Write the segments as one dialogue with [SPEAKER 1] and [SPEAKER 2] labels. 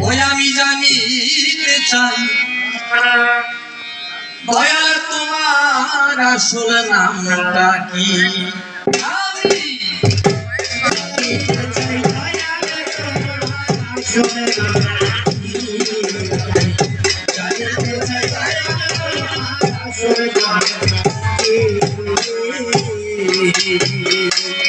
[SPEAKER 1] ওই আমি জানিতে চাই দয়াল তোমার আসল নামটা কি? আমি আমরা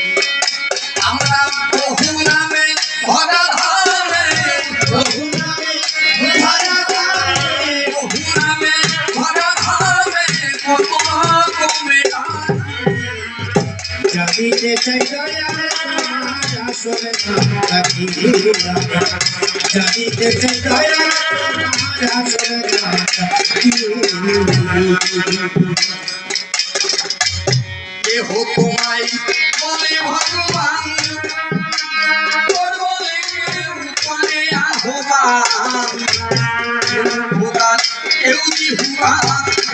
[SPEAKER 2] তোমার আসলে জানিতে আসলে
[SPEAKER 1] দেহ তোমায় বলে ভগবান আহ্বান।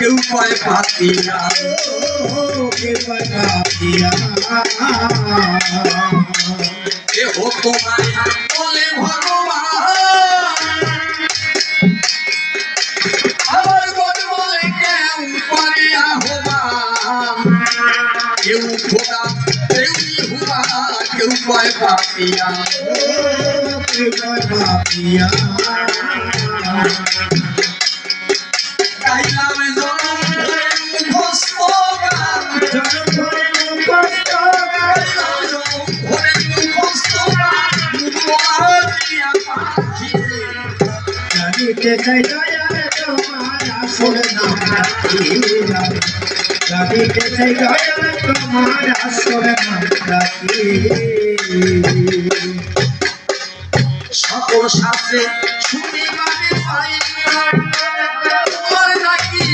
[SPEAKER 1] কেউ কয় পাতিয়া
[SPEAKER 2] ও কে পাপিয়া
[SPEAKER 1] দেহ তোমায় বলে ভগবান বল বলে কেউ করে আহ্বান কেউ খোদা কেউ জিহুবা কেউ কয় পাতিয়া
[SPEAKER 2] ও কে পাপিয়া
[SPEAKER 1] সকল শাস্ত্রে শুনিবারে পাই তোমার নাকি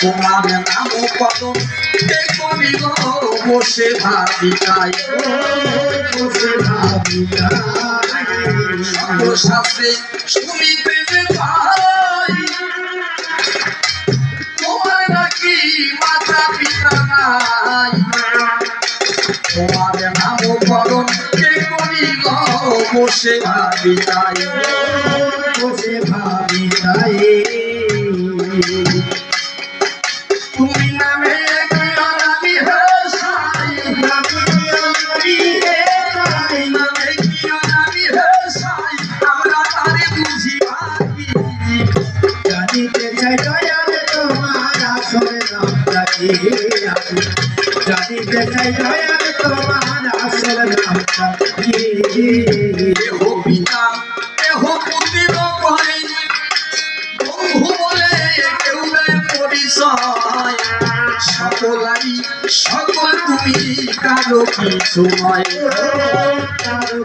[SPEAKER 1] তোমার নাম কদম বসে ভাবি তাই।
[SPEAKER 2] বসে ভাবি
[SPEAKER 1] সকল শাস্ত্রে শুনিতে যে পাই। তোমার নাকি মাতা পিতা নাই। ভাবি তাই।
[SPEAKER 2] বসে ভাবি তাই। জানিতে চাই দয়াল তোমার আসল নামটা কি
[SPEAKER 1] দেহ পিতা দেহ পুত্র সকল তুমি কারও কিছু নয় কারও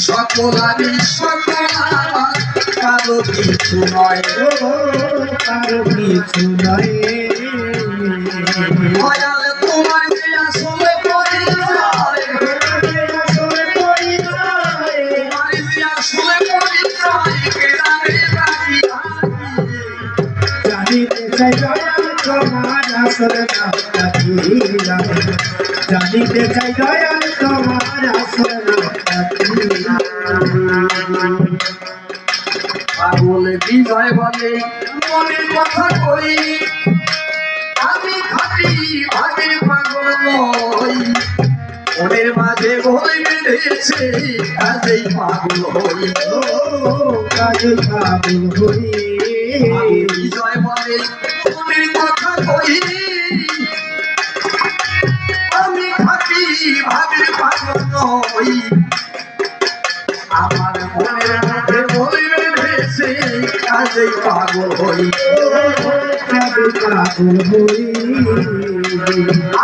[SPEAKER 1] সকলারই সকলার কারও কিছু নয়
[SPEAKER 2] কারও কিছু নয়
[SPEAKER 1] তোমার আসলে
[SPEAKER 2] জানিতে চাই দয়াল তোমার
[SPEAKER 1] বিজয় বলে, মনের কথা কই? আমি খাটি ভাগে পাগল নই। ওদের মাঝে বই বেঁধেছে, কাজেই পাগল হই।
[SPEAKER 2] ও কাজে পাগল হই।
[SPEAKER 1] বিজয় বলে, মনের কথা কই? আমি খাটি ভাগে পাগল নই। কাজেই পাগল হই।
[SPEAKER 2] কাজে পাগল হই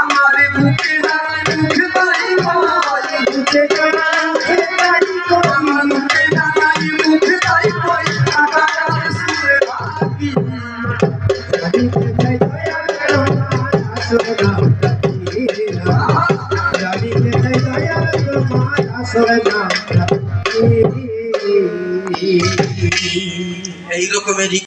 [SPEAKER 1] আমার বুকে দাঁড়ায় মুখে দাঁড়িয়ে বলাই
[SPEAKER 2] মুখে
[SPEAKER 3] ahí
[SPEAKER 1] lo comería.